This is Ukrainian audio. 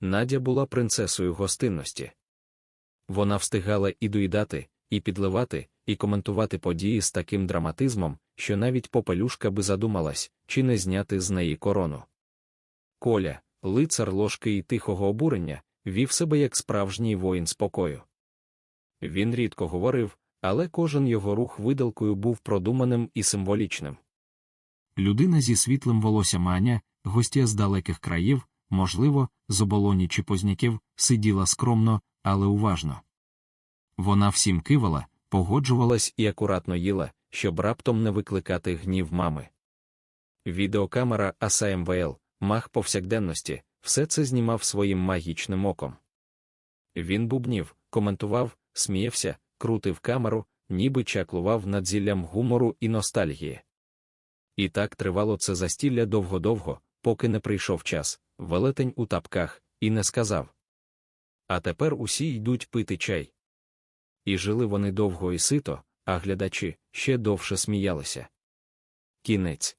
Надя була принцесою гостинності. Вона встигала і доїдати, і підливати, і коментувати події з таким драматизмом, що навіть попелюшка би задумалась, чи не зняти з неї корону. Коля, лицар ложки і тихого обурення, вів себе як справжній воїн спокою. Він рідко говорив, але кожен його рух видалкою був продуманим і символічним. Людина зі світлим волоссям Аня, гостя з далеких країв, можливо, з оболоні чи позняків, сиділа скромно, але уважно. Вона всім кивала, погоджувалась і акуратно їла, щоб раптом не викликати гнів мами. Відеокамера АСА МВЛ, маг повсякденності, все це знімав своїм магічним оком. Він бубнів, коментував, сміявся, крутив камеру, ніби чаклував над зіллям гумору і ностальгії. І так тривало це застілля довго-довго, поки не прийшов час, велетень у тапках, і не сказав. А тепер усі йдуть пити чай. І жили вони довго і сито, а глядачі ще довше сміялися. Кінець.